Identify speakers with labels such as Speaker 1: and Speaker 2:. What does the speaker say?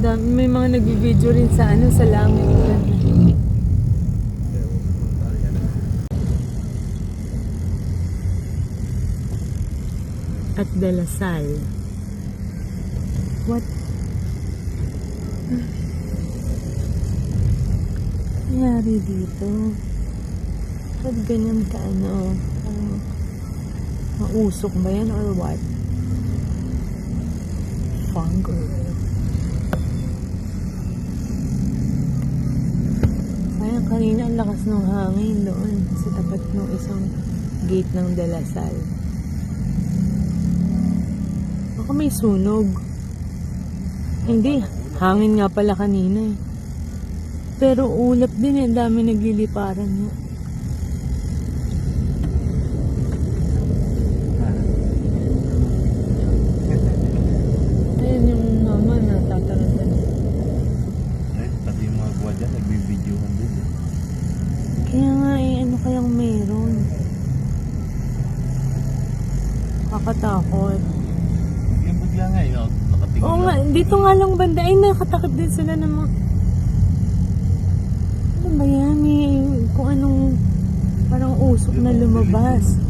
Speaker 1: Dami, may mga nag-video rin sa ano, sa langit. At Dalasal. What? Nangyari dito? Ba't ganyan ka ano? Mausok ba yan or what? Fungal. Kaya kanina ang lakas ng hangin doon sa tapat ng isang gate ng Dalasal. Baka may sunog. Hindi, hangin nga pala kanina eh. Pero ulap din eh, dami nagliliparan niya. Ayun yung mama na tataratan.
Speaker 2: Ay, pati yung mga buwan dyan, nagbibidyohan din. eh.
Speaker 1: Kaya nga eh, ano kayang meron? Kakatakot.
Speaker 2: Yung bigla nga, yun, nakatingin
Speaker 1: Oo nga,
Speaker 2: lang.
Speaker 1: Dito nga lang banda. Ay, nakatakip din sila ng mga... Ano ba yan? May kung anong parang usok na lumabas.